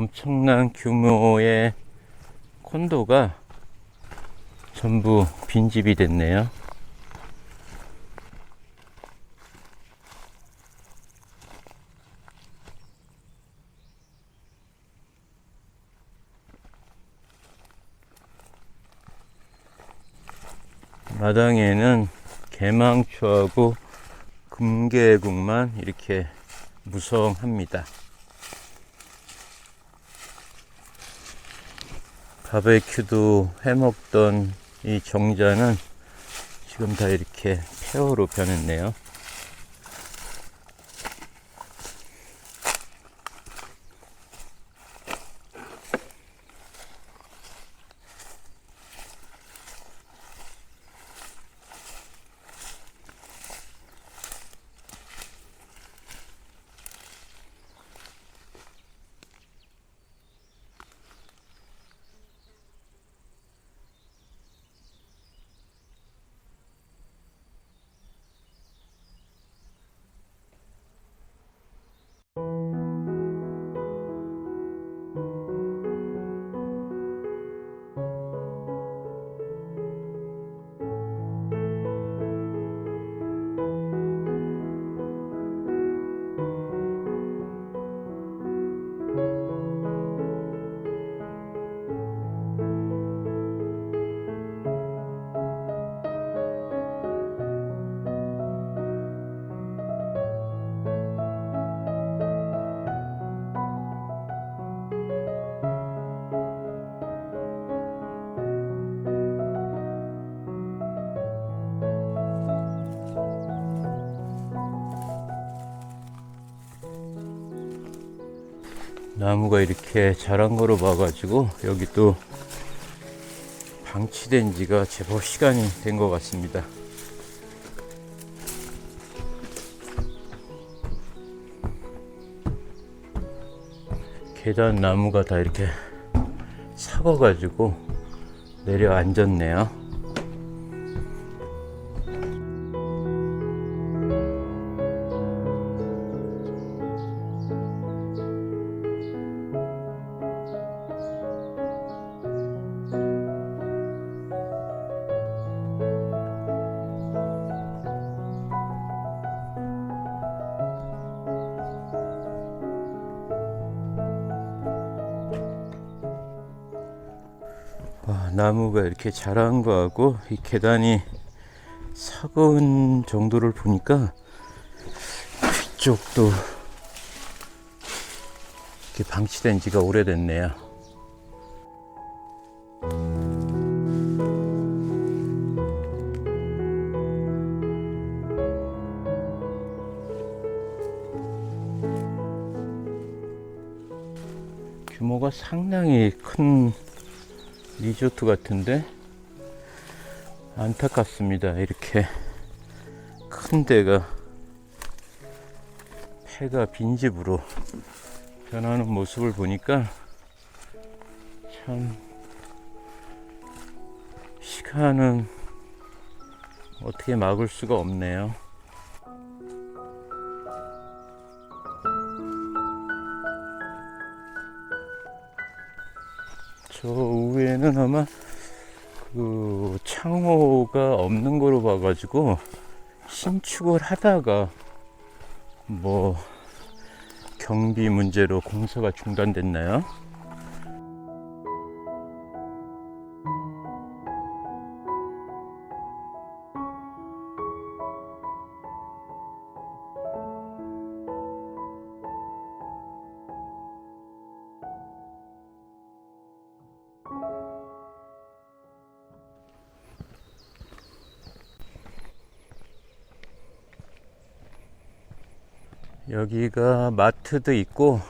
엄청난 규모의 콘도가 전부 빈집이 됐네요. 마당에는 개망초하고 금계국만 이렇게 무성합니다. 바베큐도 해 먹던 이 정자는 지금 다 이렇게 폐허로 변했네요. 나무가 이렇게 자란 거로 봐가지고 여기 또 방치된 지가 제법 시간이 된 것 같습니다. 계단 나무가 다 이렇게 삭아가지고 내려 앉았네요. 나무가 이렇게 자란 거하고 이 계단이 삭은 정도를 보니까 뒤쪽도 이렇게 방치된 지가 오래됐네요. 규모가 상당히 큰 리조트 같은데 안타깝습니다. 이렇게 큰 데가 폐가 빈집으로 변하는 모습을 보니까 참 시간은 어떻게 막을 수가 없네요. 위에는 아마 그 창호가 없는 거로 봐가지고 신축을 하다가 뭐 경비 문제로 공사가 중단됐나요? 여기가 마트도 있고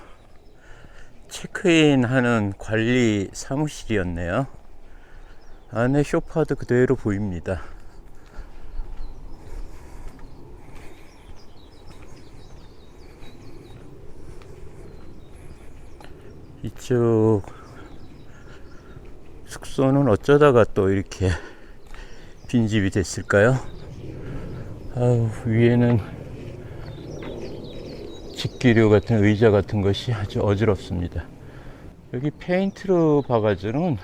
체크인 하는 관리 사무실이었네요. 안에 쇼파도 그대로 보입니다. 이쪽 숙소는 어쩌다가 또 이렇게 빈집이 됐을까요? 아우, 위에는 직기류 같은 의자 같은 것이 아주 어지럽습니다. 여기 페인트로 봐가지고는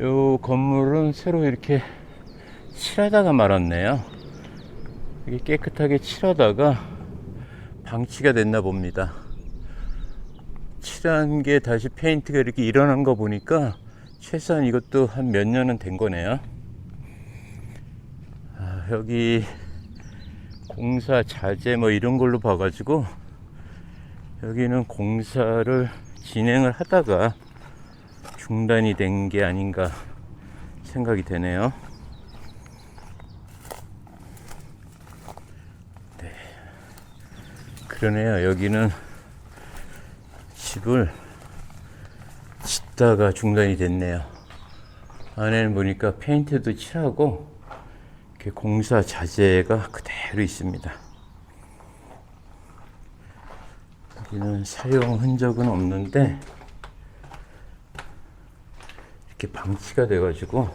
요 건물은 새로 이렇게 칠하다가 말았네요. 이게 깨끗하게 칠하다가 방치가 됐나 봅니다. 칠한 게 다시 페인트가 이렇게 일어난 거 보니까 최소한 이것도 한 몇 년은 된 거네요. 아, 여기 공사 자재 뭐 이런 걸로 봐가지고 여기는 공사를 진행을 하다가 중단이 된 게 아닌가 생각이 되네요. 네. 그러네요. 여기는 집을 짓다가 중단이 됐네요. 안에는 보니까 페인트도 칠하고 공사 자재가 그대로 있습니다. 여기는 사용 흔적은 없는데 이렇게 방치가 돼가지고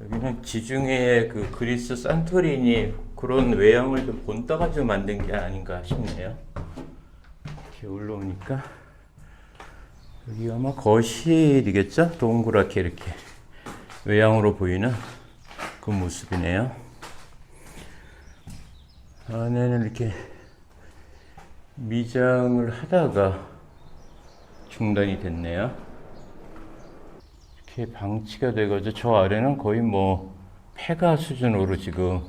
여기는 지중해의 그 그리스 산토리니 그런 외양을 좀 본떠가지고 만든 게 아닌가 싶네요. 이렇게 올라오니까 여기 아마 거실이겠죠? 동그랗게 이렇게 외양으로 보이는 그 모습이네요. 안에는 이렇게 미장을 하다가 중단이 됐네요. 이렇게 방치가 돼가지고 저 아래는 거의 뭐 폐가 수준으로 지금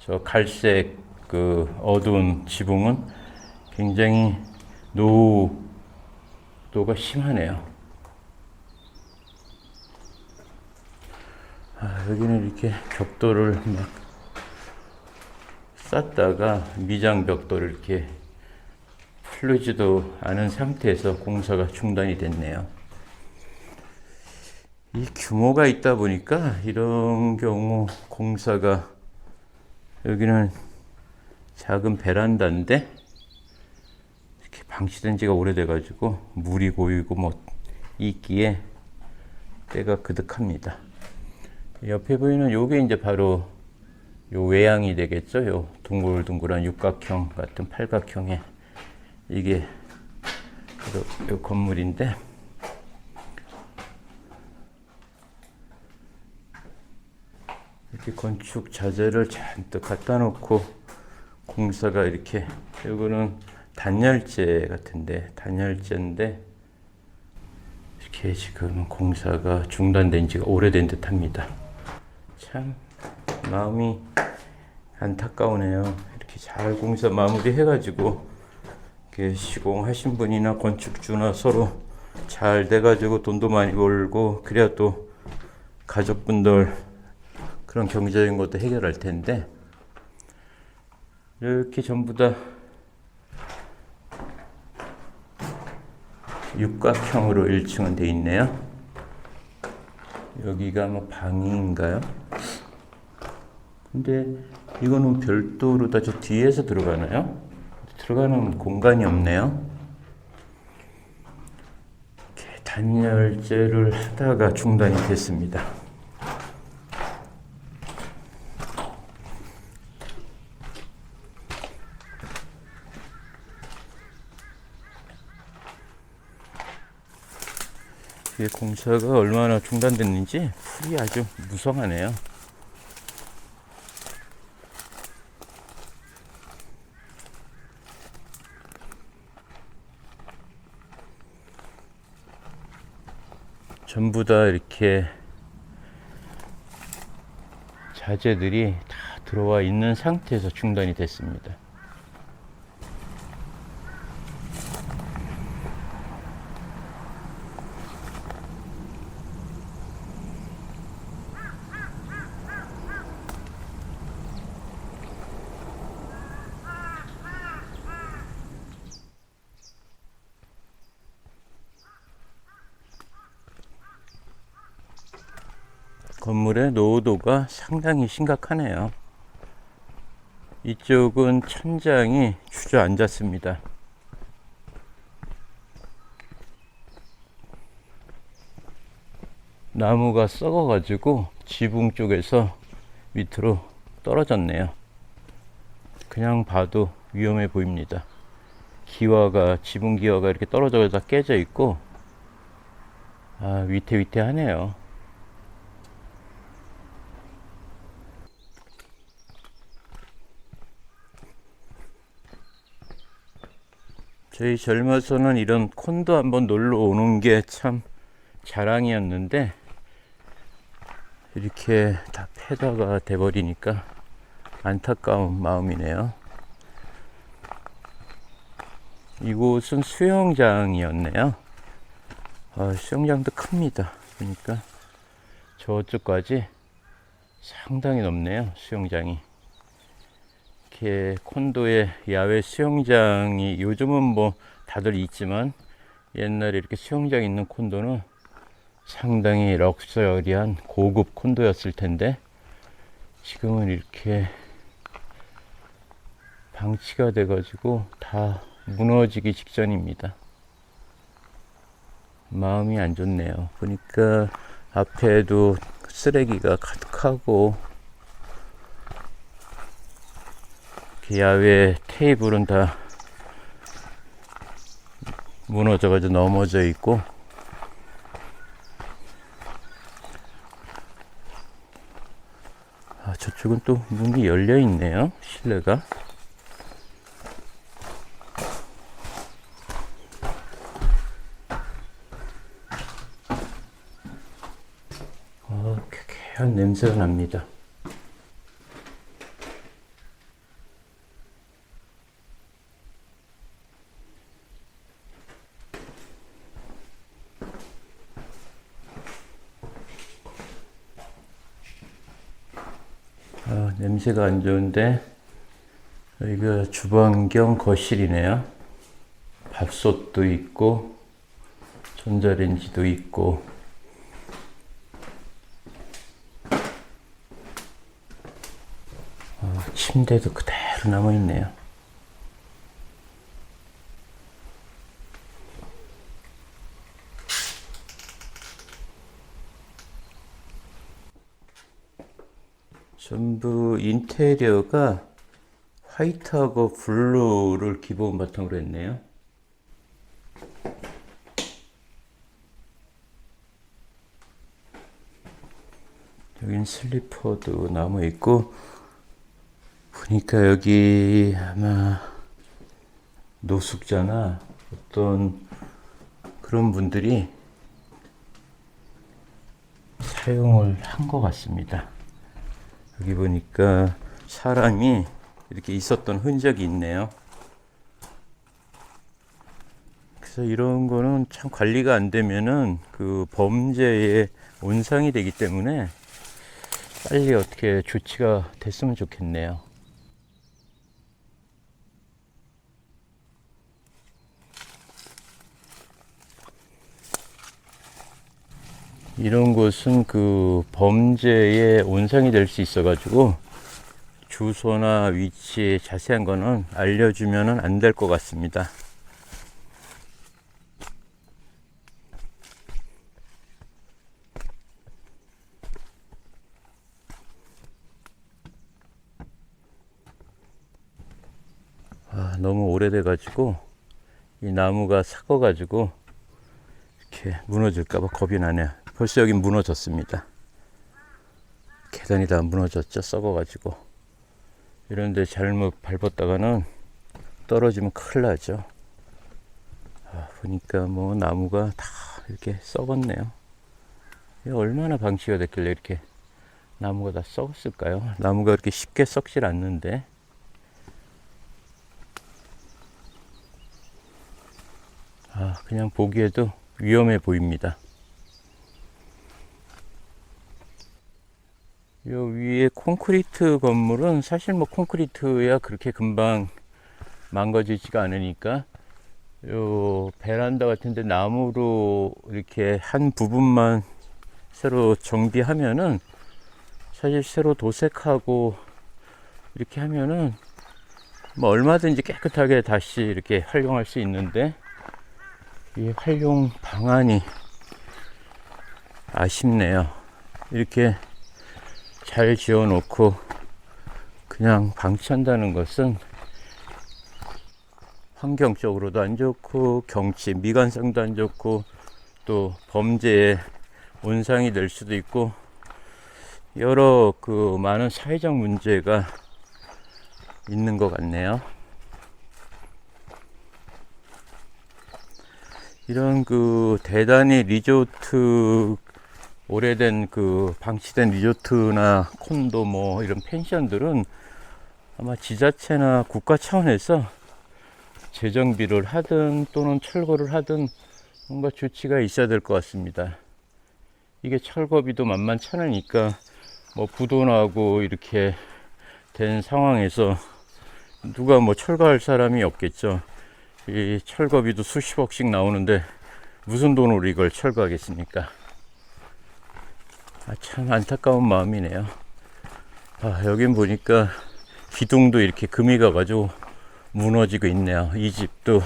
저 갈색 그 어두운 지붕은 굉장히 노도가 심하네요. 여기는 이렇게 벽돌을 막 쌌다가 미장 벽돌을 이렇게 풀리지도 않은 상태에서 공사가 중단이 됐네요. 이 규모가 있다 보니까 이런 경우 공사가 여기는 작은 베란다인데 이렇게 방치된 지가 오래돼가지고 물이 고이고 뭐 있기에 때가 그득합니다. 옆에 보이는 요게 이제 바로 요 외양이 되겠죠. 요 둥글둥글한 육각형 같은 팔각형의 이게 요, 요 건물인데 이렇게 건축 자재를 잔뜩 갖다 놓고 공사가 이렇게 요거는 단열재 같은데 단열재인데 이렇게 지금 공사가 중단된 지가 오래된 듯 합니다. 참 마음이 안타까우네요. 이렇게 잘 공사 마무리 해가지고 이렇게 시공하신 분이나 건축주나 서로 잘 돼가지고 돈도 많이 벌고 그래야 또 가족분들 그런 경제적인 것도 해결할 텐데 이렇게 전부 다 육각형으로 1층은 돼 있네요. 여기가 뭐 방인가요? 근데 이거는 별도로 다 저 뒤에서 들어가나요? 들어가는 공간이 없네요. 단열재를 하다가 중단이 됐습니다. 이게 공사가 얼마나 중단됐는지 풀이 아주 무성하네요. 전부 다 이렇게 자재들이 다 들어와 있는 상태에서 중단이 됐습니다. 노후도가 상당히 심각하네요. 이쪽은 천장이 주저앉았습니다. 나무가 썩어가지고 지붕 쪽에서 밑으로 떨어졌네요. 그냥 봐도 위험해 보입니다. 기와가 지붕 기와가 이렇게 떨어져서 깨져 있고 아 위태위태하네요. 저희 젊어서는 이런 콘도 한번 놀러 오는 게 참 자랑이었는데 이렇게 다 폐다가 돼버리니까 안타까운 마음이네요. 이곳은 수영장이었네요. 아, 수영장도 큽니다. 그러니까 저쪽까지 상당히 넓네요. 수영장이. 이렇게 콘도에 야외 수영장이 요즘은 뭐 다들 있지만 옛날에 이렇게 수영장 있는 콘도는 상당히 럭셔리한 고급 콘도였을 텐데 지금은 이렇게 방치가 돼 가지고 다 무너지기 직전입니다. 마음이 안 좋네요. 보니까 앞에도 쓰레기가 가득하고 이렇게 야외 테이블은 다 무너져가지고 넘어져 있고 아, 저쪽은 또 문이 열려 있네요. 실내가. 어, 쾌쾌한 냄새가 납니다. 아, 냄새가 안 좋은데 여기가 주방 겸 거실이네요. 밥솥도 있고 전자레인지도 있고 어, 침대도 그대로 남아 있네요. 전부 인테리어가 화이트하고 블루를 기본 바탕으로 했네요. 여긴 슬리퍼도 남아 있고 보니까 여기 아마 노숙자나 어떤 그런 분들이 사용을 한 것 같습니다. 여기 보니까 사람이 이렇게 있었던 흔적이 있네요. 그래서 이런 거는 참 관리가 안 되면은 그 범죄의 온상이 되기 때문에 빨리 어떻게 조치가 됐으면 좋겠네요. 이런 곳은 그 범죄의 온상이 될 수 있어가지고 주소나 위치 자세한 거는 알려주면 안 될 것 같습니다. 아, 너무 오래돼가지고 이 나무가 삭어가지고 이렇게 무너질까봐 겁이 나네요. 벌써 여기 무너졌습니다. 계단이 다 무너졌죠. 썩어가지고. 이런데 잘못 밟았다가는 떨어지면 큰일 나죠. 아, 보니까 뭐 나무가 다 이렇게 썩었네요. 얼마나 방치가 됐길래 이렇게 나무가 다 썩었을까요? 나무가 그렇게 쉽게 썩질 않는데. 아, 그냥 보기에도 위험해 보입니다. 요 위에 콘크리트 건물은 사실 뭐 콘크리트야 그렇게 금방 망가지지가 않으니까 요 베란다 같은데 나무로 이렇게 한 부분만 새로 정비하면은 사실 새로 도색하고 이렇게 하면은 뭐 얼마든지 깨끗하게 다시 이렇게 활용할 수 있는데 이 활용 방안이 아쉽네요. 이렇게 잘 지어 놓고 그냥 방치한다는 것은 환경적으로도 안 좋고 경치 미관상도 안 좋고 또 범죄의 온상이 될 수도 있고 여러 그 많은 사회적 문제가 있는 것 같네요. 이런 그 대단히 리조트 오래된 그 방치된 리조트나 콘도 뭐 이런 펜션들은 아마 지자체나 국가 차원에서 재정비를 하든 또는 철거를 하든 뭔가 조치가 있어야 될 것 같습니다. 이게 철거비도 만만찮으니까 뭐 부도나고 이렇게 된 상황에서 누가 뭐 철거할 사람이 없겠죠. 이 철거비도 수십억씩 나오는데 무슨 돈으로 이걸 철거하겠습니까? 아, 참 안타까운 마음이네요. 아, 여긴 보니까 기둥도 이렇게 금이 가가지고 무너지고 있네요. 이 집도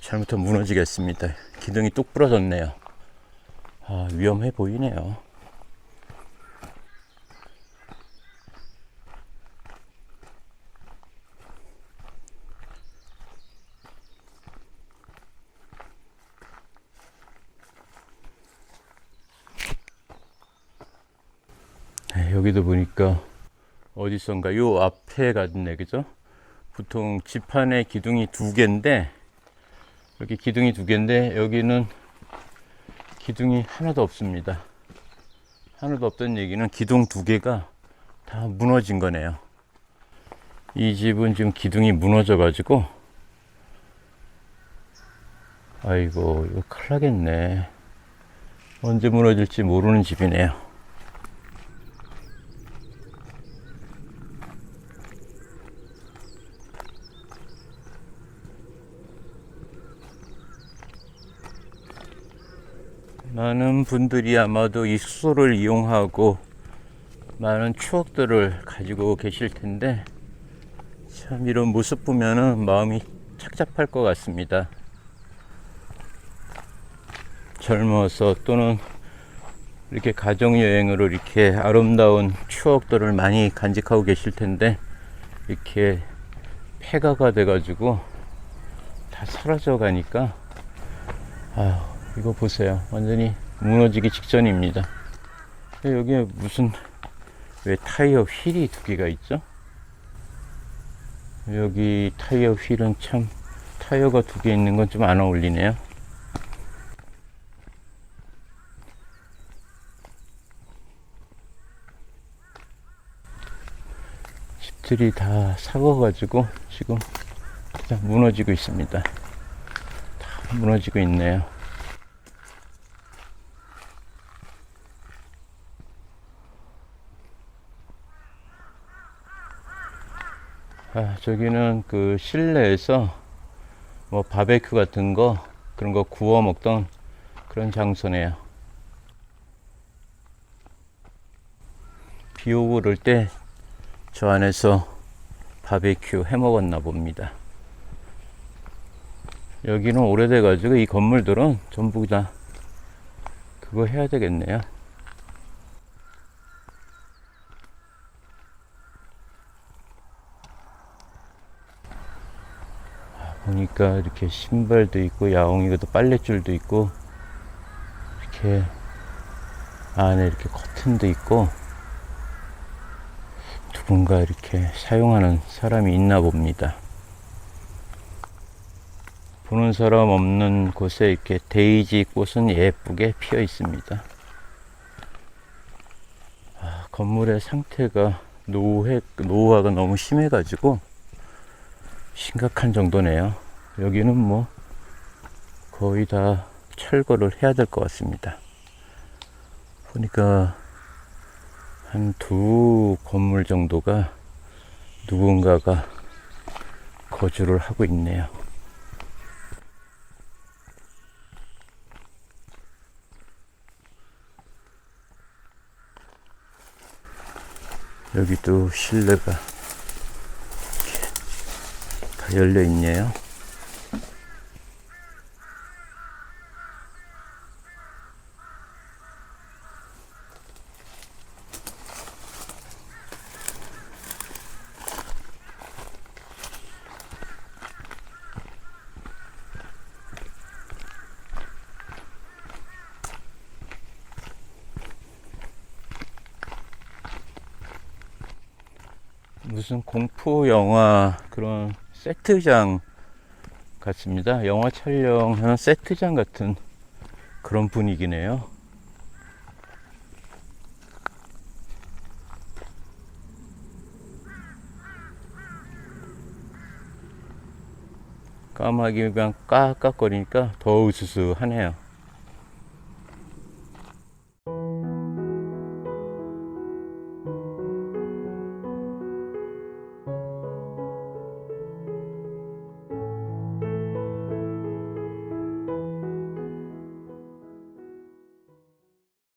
잘못하면 무너지겠습니다. 기둥이 뚝 부러졌네요. 아, 위험해 보이네요. 여기도 보니까 어디선가 요 앞에 갔네 그죠? 보통 지판에 기둥이 두 개인데 여기 기둥이 두 개인데 여기는 기둥이 하나도 없습니다. 하나도 없던 얘기는 기둥 두 개가 다 무너진 거네요. 이 집은 지금 기둥이 무너져 가지고 아이고 이거 큰일 나겠네. 언제 무너질지 모르는 집이네요. 많은 분들이 아마도 이 숙소를 이용하고 많은 추억들을 가지고 계실 텐데 참 이런 모습 보면은 마음이 착잡할 것 같습니다. 젊어서 또는 이렇게 가족 여행으로 이렇게 아름다운 추억들을 많이 간직하고 계실 텐데 이렇게 폐가가 돼가지고 다 사라져 가니까 아휴 이거 보세요. 완전히 무너지기 직전입니다. 여기에 무슨 왜 타이어 휠이 두 개가 있죠? 여기 타이어 휠은 참 타이어가 두 개 있는 건 좀 안 어울리네요. 집들이 다 사고가지고 지금 다 무너지고 있습니다. 다 무너지고 있네요. 아, 저기는 그 실내에서 뭐 바베큐 같은 거 그런 거 구워 먹던 그런 장소네요. 비 오고 그럴 때 저 안에서 바베큐 해 먹었나 봅니다. 여기는 오래돼 가지고 이 건물들은 전부 다 그거 해야 되겠네요. 보니까 이렇게 신발도 있고 야옹이도 빨랫줄도 있고 이렇게 안에 이렇게 커튼도 있고 누군가 이렇게 사용하는 사람이 있나 봅니다. 보는 사람 없는 곳에 이렇게 데이지 꽃은 예쁘게 피어 있습니다. 아, 건물의 상태가 노해, 노화가 너무 심해가지고 심각한 정도네요. 여기는 뭐 거의 다 철거를 해야 될 것 같습니다. 보니까 한 두 건물 정도가 누군가가 거주를 하고 있네요. 여기도 실내가 다 열려 있네요. 무슨 공포 영화 그런 세트장 같습니다. 영화 촬영하는 세트장 같은 그런 분위기네요. 까마귀가 깍깍거리니까 더 으스스하네요.